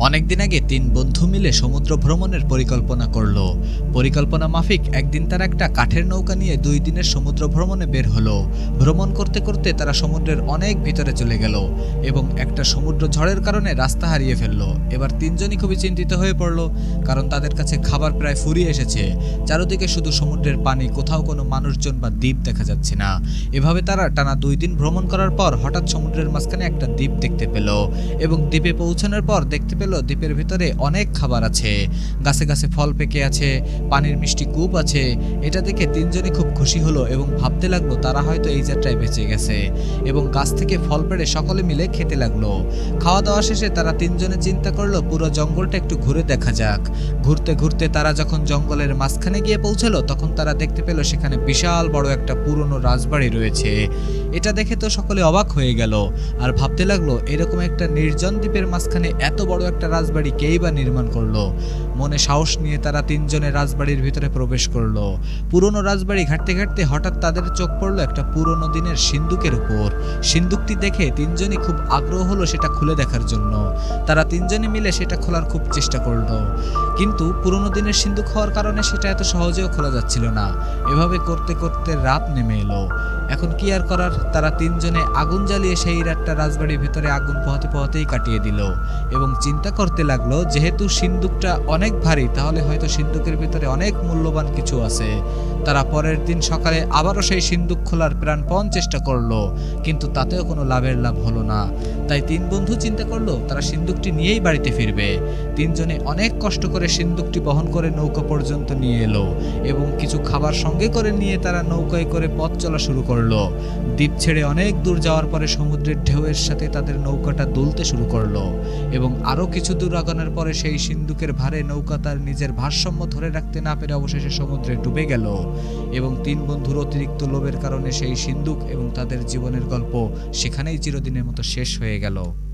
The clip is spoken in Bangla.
অনেকদিন আগে তিন বন্ধু মিলে সমুদ্র ভ্রমণের পরিকল্পনা করল। পরিকল্পনা মাফিক একদিন তারা একটা কাঠের নৌকা নিয়ে দুই দিনের সমুদ্র ভ্রমণে বের হলো। ভ্রমণ করতে করতে তারা সমুদ্রের অনেক ভিতরে চলে গেল এবং একটা সমুদ্র ঝড়ের কারণে রাস্তা হারিয়ে ফেলল। এবার তিনজনই খুবই চিন্তিত হয়ে পড়ল, কারণ তাদের কাছে খাবার প্রায় ফুরিয়ে এসেছে। চারদিকে শুধু সমুদ্রের পানি, কোথাও কোনো মানুষজন বা দ্বীপ দেখা যাচ্ছে না। এভাবে তারা টানা দুই দিন ভ্রমণ করার পর হঠাৎ সমুদ্রের মাঝখানে একটা দ্বীপ দেখতে পেল এবং দ্বীপে পৌঁছানোর পর দেখতে পেল দ্বীপের ভিতরে অনেক খাবার আছে। গাছে গাছে ফল পেকে আছে পানির মিষ্টি কূপ আছে। এটা দেখে তিনজনই খুব খুশি হলো এবং ভাবতে লাগল তারা হয়তো এই যাত্রায় বেঁচে গেছে এবং গাছ থেকে ফল পেড়ে সকলে মিলে খেতে লাগল। খাওয়া দাওয়া শেষে তারা তিনজনে চিন্তা করল, পুরো জঙ্গলটা একটু ঘুরে দেখা যাক। ঘুরতে ঘুরতে তারা যখন জঙ্গলের মাঝখানে গিয়ে পৌঁছালো, তখন তারা দেখতে পেল সেখানে বিশাল বড় একটা পুরনো রাজবাড়ি রয়েছে। এটা দেখে তো সকলে অবাক হয়ে গেল। আর ভাবতে লাগল, এরকম একটা নির্জন দ্বীপের মাঝখানে এত বড় একটা রাজবাড়ি কেই বা নির্মাণ করল? মনে সাহস নিয়ে তারা তিনজনে রাজবাড়ির ভিতরে প্রবেশ করল। পুরনো রাজবাড়ি ঘাটতে ঘাটতে হঠাৎ তাদের চোখ পড়ল একটা পুরনো দিনের সিন্দুকের উপর। সিন্দুকটি দেখে তিনজনই খুব আগ্রহ হলো সেটা খুলে দেখার জন্য। তারা তিনজনে মিলে সেটা খোলার খুব চেষ্টা করল। কিন্তু পুরনো দিনের সিন্দুক হওয়ার কারণে সেটা এত সহজেও খোলা যাচ্ছিল না। এভাবে করতে করতে রাত নেমে এলো। এখন কি আর করার? তারা তিনজনে আগুন জ্বালিয়ে সেই রাতটা রাজবাড়ির ভিতরে আগুন পোহাতে পোহাতেই কাটিয়ে দিল এবং চিন্তা করতে লাগল, যেহেতু সিন্দুকটা অনেক ভারী, তাহলে হয়তো সিন্দুকের ভিতরে অনেক মূল্যবান কিছু আছে। তারা পরের দিন সকালে আবারও সেই সিন্দুক খোলার প্রাণপণ চেষ্টা করল, কিন্তু তাতেও কোনো লাভের লাভ হলো না। তাই তিন বন্ধু চিন্তা করল, তারা সিন্দুকটি নিয়েই বাড়িতে ফিরবে। তিনজনে অনেক কষ্ট করে সিন্দুকটি বহন করে নৌকা পর্যন্ত নিয়ে এলো এবং কিছু খাবার সঙ্গে করে নিয়ে তারা নৌকায় করে পথ চলা শুরু করল। দ্বীপ ছেড়ে অনেক দূর যাওয়ার পরে সমুদ্রের ঢেউয়ের সাথে তাদের নৌকাটা দুলতে শুরু করল এবং আরও কিছু দূর আগানোর পরে সেই সিন্ধুকের ভারে নৌকা তার নিজের ভারসাম্য ধরে রাখতে না পেরে অবশেষে সমুদ্রে ডুবে গেল এবং তিন বন্ধুর অতিরিক্ত লোভের কারণে সেই সিন্ধুক এবং তাদের জীবনের গল্প সেখানেই চিরদিনের মতো শেষ হয়ে গেল।